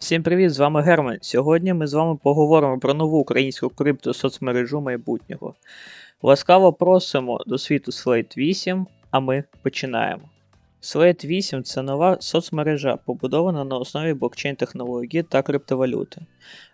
Всім привіт, з вами Герман. Сьогодні ми з вами поговоримо про нову українську криптосоцмережу майбутнього. Ласкаво просимо до світу Slate 8, а ми починаємо. Slate 8 це нова соцмережа, побудована на основі блокчейн-технології та криптовалюти.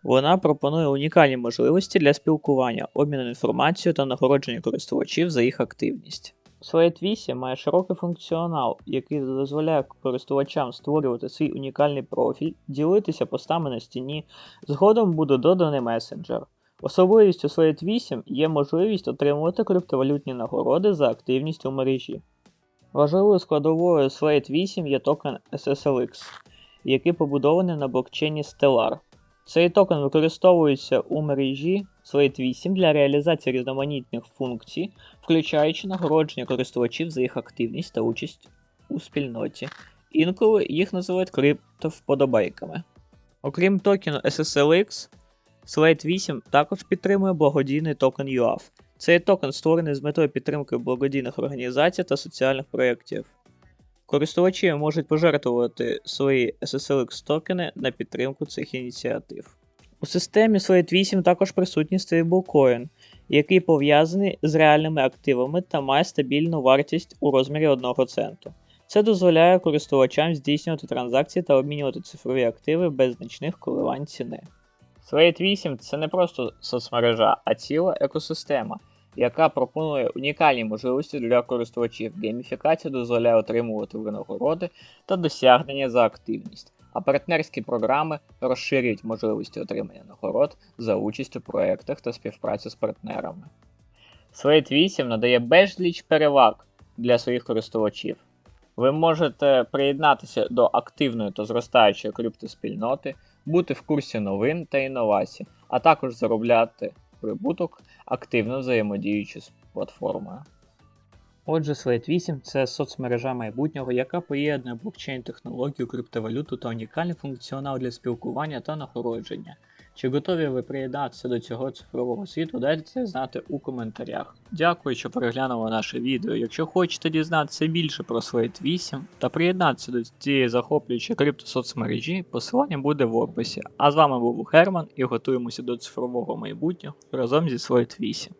Вона пропонує унікальні можливості для спілкування, обміну інформацією та нагородження користувачів за їх активність. Slate 8 має широкий функціонал, який дозволяє користувачам створювати свій унікальний профіль, ділитися постами на стіні, згодом буде доданий месенджер. Особливістю Slate 8 є можливість отримувати криптовалютні нагороди за активність у мережі. Важливою складовою Slate 8 є токен SSLX, який побудований на блокчейні Stellar. Цей токен використовується у мережі Slate 8 для реалізації різноманітних функцій, включаючи нагородження користувачів за їх активність та участь у спільноті. Інколи їх називають криптовподобайками. Окрім токену SSLX, Slate 8 також підтримує благодійний токен UAF. Цей токен створений з метою підтримки благодійних організацій та соціальних проєктів. Користувачі можуть пожертвувати свої SSLX токени на підтримку цих ініціатив. У системі Slate 8 також присутній стейблкоін, який пов'язаний з реальними активами та має стабільну вартість у розмірі 1 центу. Це дозволяє користувачам здійснювати транзакції та обмінювати цифрові активи без значних коливань ціни. Slate 8 це не просто соцмережа, а ціла екосистема, яка пропонує унікальні можливості для користувачів. Гейміфікація дозволяє отримувати винагороди та досягнення за активність, а партнерські програми розширюють можливості отримання нагород за участь у проєктах та співпрацю з партнерами. Slate 8 надає безліч переваг для своїх користувачів. Ви можете приєднатися до активної та зростаючої криптоспільноти, бути в курсі новин та інновацій, а також заробляти прибуток, активно взаємодіючи з платформою. Отже, Slate 8 це соцмережа майбутнього, яка поєднує блокчейн-технологію, криптовалюту та унікальний функціонал для спілкування та нагородження. Чи готові ви приєднатися до цього цифрового світу? Дайте знати у коментарях. Дякую, що переглянули наше відео. Якщо хочете дізнатися більше про Slate 8 та приєднатися до цієї захоплюючої криптосоцмережі, посилання буде в описі. А з вами був Герман і готуємося до цифрового майбутнього разом зі Slate 8.